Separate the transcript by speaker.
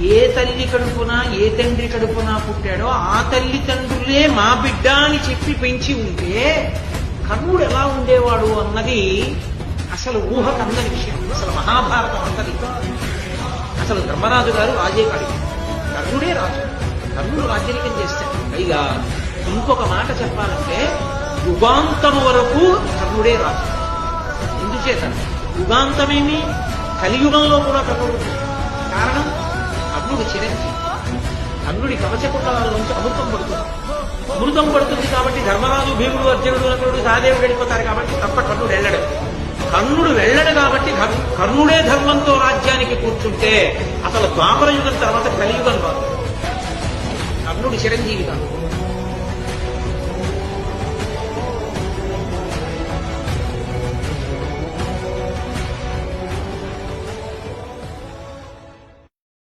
Speaker 1: ఏ తల్లి కడుపున ఏ తండ్రి కడుపున పుట్టాడో ఆ తల్లి తండ్రులే మా బిడ్డ అని చెప్పి పెంచి ఉంటే కర్ణుడు ఎలా ఉండేవాడు అన్నది అసలు ఊహ కందని విషయం. అసలు మహాభారతం అన్నది. అసలు ధర్మరాజు గారు రాజే కాడు కర్ణుడే రాజు. కర్ణుడు రాజ్యరికం చేస్తాడు. పైగా ఇంకొక మాట చెప్పాలంటే యుగాంతం వరకు కర్ణుడే రాజు. ఎందుచేత? యుగాంతమేమి? కలియుగంలో కూడా కర్ణుడు కారణం? కర్ణుడు చిరంజీవి కవచకుండాల నుంచి అమృతం పడుతుంది. అమృతం పడుతుంది కాబట్టి ధర్మరాజు భీముడు అర్జునుడు నకుడు సహదేవుడు వెళ్ళిపోతారు కాబట్టి తప్ప కర్ణుడు వెళ్ళడు. కర్ణుడు వెళ్ళడు కాబట్టి కర్ణుడే ధర్మంతో రాజ్యానికి కూర్చుంటే అసలు ద్వాపర యుగం తర్వాత కలియుగం కాదు. కర్ణుడు చిరంజీవి కాదు.